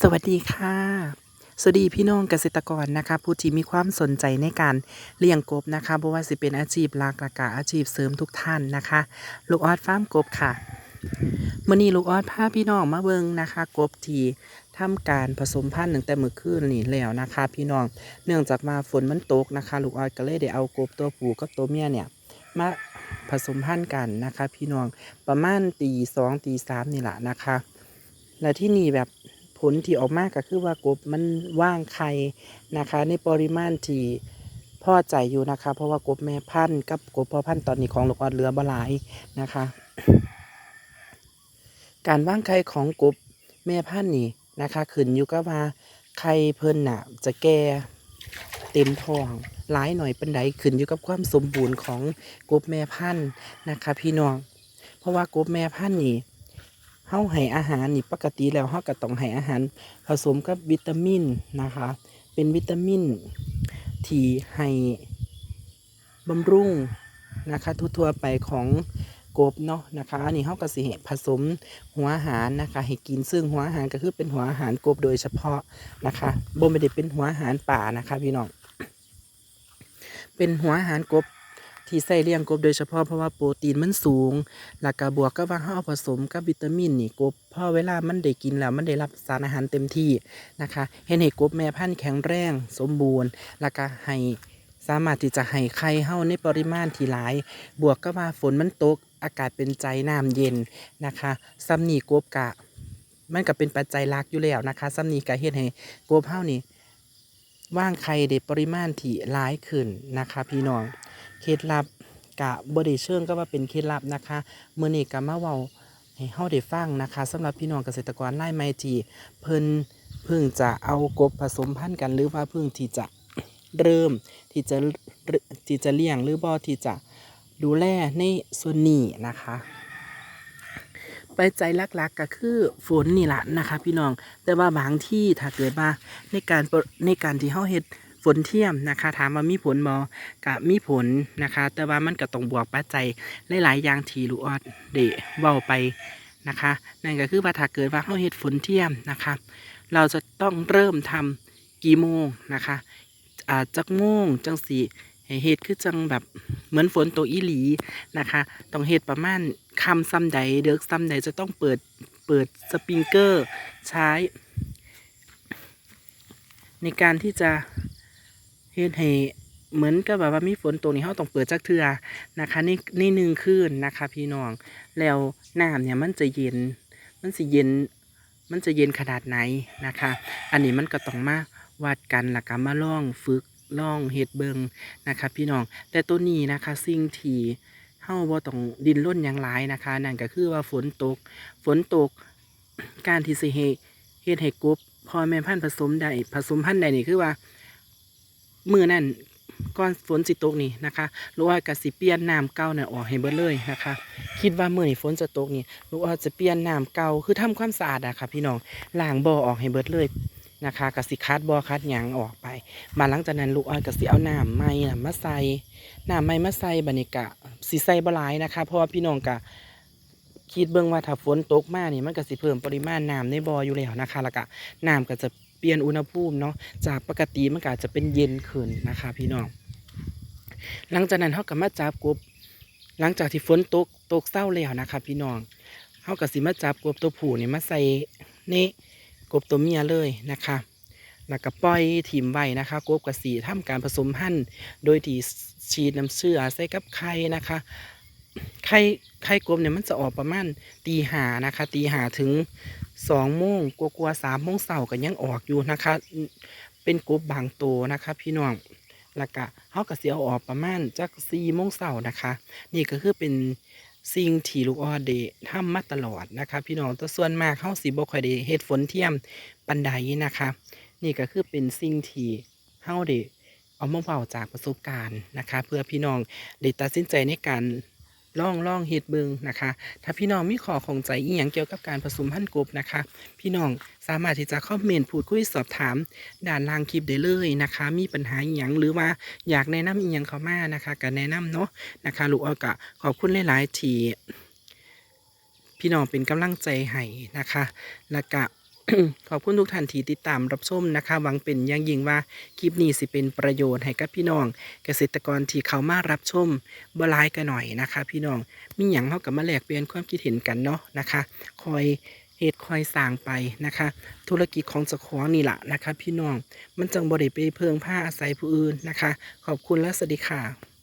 สวัสดีค่ะ สวัสดีพี่น้องเกษตรกรนะคะ ผู้ที่มีความสนใจในการเลี้ยงกบนะคะบ่ว่าสิเป็นอาชีพหลักละก็อาชีพเสริมทุกท่านนะคะ ลูกออดฟาร์มกบค่ะมื้อนี้ลูกออดพาพี่น้องมาเบิ่งนะคะ กบที่ทำการผสมพันธุ์ตั้งแต่มื้อคืนนี้แล้วนะคะ พี่น้องเนื่องจากมาฝนมันตกนะคะ ลูกออดก็เลยได้เอากบตัวผู้กับตัวเมียเนี่ยมาผสมพันธุ์กันนะคะ พี่น้องประมาณตีสองตีสามนี่แหละนะคะ และที่นี่แบบ ผลที่ออกมาก็คือว่ากบมันว่างไข่นะคะ ในปริมาณที่พอใจอยู่นะคะ เพราะว่ากบแม่พันธุ์กับกบพ่อพันธุ์ตอนนี้ของลูกออดเหลือบหลายนะคะ การว่างไข่ของกบแม่พันธุ์นี่นะคะขึ้นอยู่กับว่าไข่เพิ่นน่ะจะแก่เต็มท้องหลายหน่อยเป็นใดขึ้นอยู่กับความสมบูรณ์ของกบแม่พันธุ์นะคะ พี่น้อง เพราะว่ากบแม่พันธุ์นี่ เฮาให้อาหารนี่ปกติแล้วเฮาก็ต้องให้อาหารผสมกับวิตามินนะคะ เป็นวิตามินที่ให้บำรุงนะคะทั่วๆไปของกบเนาะนะคะอันนี้เฮาก็สิให้ผสมหัวอาหารนะคะให้กินซึ่งหัวอาหารก็คือเป็นหัวอาหารกบโดยเฉพาะนะคะบ่ไม่ได้เป็นหัวอาหารป่านะคะพี่น้องเป็นหัวอาหารกบ ที่ใส่เลี้ยงกบโดยเฉพาะเพราะว่าโปรตีนมันสูงแล้วก็บวกกับว่าเราเอาผสมกับวิตามินนี่กบพอเวลามันได้กินแล้วมันได้รับสารอาหารเต็มที่นะคะเห็นให้กบแม่พันธุ์แข็งแรงสมบูรณ์แล้วก็ให้สามารถที่จะให้ไข่เฮาในปริมาณที่หลาย บวกกับว่าฝนมันตกอากาศเป็นใจน้ำเย็นนะคะซ้ำนี่กบกะ มันก็เป็นปัจจัยหลักอยู่แล้วนะคะซ้ำนี่ก็เฮ็ดให้กบเฮานี่ว่างไข่ได้ปริมาณที่หลายขึ้นนะคะพี่น้อง เคล็ดลับกะบไดิเชิงก็ว่าเป็นเคล็ดลับนะคะเมื่อนี้กะมาเว้าให้เฮาได้ฟังนะคะสำหรับพี่น้องเกษตรกรไร่ไม้ที่เพิ่นเพิ่งจะเอากบผสมพันธุ์กันหรือว่าเพิ่งที่จะเริ่มที่จะที่จะเลี้ยงหรือบ่ที่จะดูแลในส่วนนี้นะคะปัจจัยหลักๆก็คือฝนนี่แหละนะคะ พี่น้องแต่ว่าบางที่ถ้าเกิดว่าในการในการที่เฮาเฮ็ด ฝนเทียมนะคะ ถามว่ามีผลบ่ก็มีผลนะคะ แต่ว่ามันก็ต้องบวกปัจจัยหลายๆอย่างที่ลูกออดเดเว้าไปนะคะ นั่นก็คือว่าถ้าเกิดว่าเฮาเฮ็ดฝนเทียมนะคะ เราจะต้องเริ่มทำกี่โมงนะคะอ่าจักโมงจังสีให้เฮ็ดคือจังแบบเหมือนฝนตกอีหลีนะคะ ต้องเฮ็ดประมาณคำซ้ำใดเดิกซ้ำใดจะต้องเปิดเปิดสปริงเกอร์ใช้ ในการที่จะ เฮ็ดให้เหมือนกับแบบว่ามีฝนตกนี่เราต้องเปิดจักเทือนะคะในในหนึ่งคืนนะคะ พี่น้องแล้วน้ำเนี่ยมันจะเย็น มันสิเย็น มันจะเย็นขนาดไหนนะคะ อันนี้มันก็ต้องมาวัดกันแล้วก็มาล่องฝึกล่องเฮ็ดเบิงนะคะ พี่น้องแต่ตัวนี้นะคะ สิ่งที่เฮาบ่ต้องดิ้นรนหยังหลายนะคะ นั่นก็คือว่าฝนตก ฝนตกการที่สิเฮ็ดเฮ็ดให้กบพอแม่พันธ์ผสมได้ผสมพันธุ์ได้นี่คือว่า มือนั่นก่อนฝนสิตกนี่นะคะลูกอ้อยก็สิเปียนน้ำเก่าน่ะออกให้เบิดเลยนะคะ คิดว่ามือนี้ฝนจะตกนี่ลูกอ้อยจะเปียนน้ำเก่าคือทำความสะอาดอะค่ะพี่น้องล้างบ่อออกให้เบิดเลยนะคะก็สิคัดบ่อคัดหยังออกไป มาหลังจากนั้นลูกอ้อยก็สิเอาน้ำใหม่น่ะมาใส่น้ำใหม่มาใส่บัดนี้ก็สิใส่บลายนะคะ เพราะว่าพี่น้องก็คิดเบิ่งว่าถ้าฝนตกมากนี่มันก็สิเพิ่มปริมาณน้ำในบ่ออยู่แล้วนะคะแล้วก็น้ำก็จะ ลี่ยนอุณหภูมิเนาะจากปกติมันก็จะเป็นเย็นขึ้นนะคะพี่น้อง หลังจากนั้นเขาก็มาจับกบ หลังจากที่ฝนตกตกเศร้าแล้วนะคะพี่น้องเขาก็สิมาจับกบตัวผู้เนี่ยมาใส่นี่กบตัวเมียเลยนะคะแล้วก็ปล่อยถิ่มไว้นะคะกบกับสีทำการผสมพันธุ์โดยที่ฉีดน้ำเชื่อใส่กับไข่นะคะ ไข่ไข่กบเนี่ยมันจะออกประมาณตีหานะคะ ตีหาถึงสองโมงกลัวๆสามโมงเสาร์ก็ยังออกอยู่นะคะ เป็นกบบางโตวนะคะ พี่น้องแล้วก็เขาก็เสียออกประมาณจากสี่โมงเสาร์นะคะ นี่ก็คือเป็นสิ่งที่ลูกออเดทำมาตลอดนะคะ พี่น้องแต่ส่วนมากเข้าสีบ่ค่อยได้เฮ็ดฝนเทียมปันไดนะคะ นี่ก็คือเป็นสิ่งที่เฮาได้เอามาเว้าจากประสบการณ์นะคะ เพื่อพี่น้องได้ตัดสินใจในการ ล่องล่องเฮ็ดเบิงนะคะ ถ้าพี่น้องมีข้อของใจอีหยังเกี่ยวกับการผสมพันธุ์กบนะคะ พี่น้องสามารถที่จะคอมเมนต์พูดคุยสอบถามด้านล่างคลิปได้เลยนะคะ มีปัญหาอีหยังหรือว่าอยากแนะนำอีหยังเข้ามานะคะก็แนะนำเนาะนะคะลูกอ้อยก็ขอบคุณหลายๆที่พี่น้องเป็นกำลังใจให้นะคะ แล้วก็ ขอบคุณทุกท่านที่ติดตามรับชมนะคะหวังเป็นอย่างยิ่งว่าคลิปนี้สิเป็นประโยชน์ให้กับพี่น้อง เกษตรกรที่เขามารับชมบลายกันหน่อยนะคะ พี่น้องมีหยังเฮากับมาแลกเปลี่ยนความคิดเห็นกันเนาะนะคะ คอยเหตุคอยสร้างไปนะคะ ธุรกิจของเจ้าของนี่แหละนะคะ พี่น้องมันจังบ่ได้ไปเพิงผ้าอาศัยผู้อื่นนะคะ ขอบคุณและสวัสดีค่ะ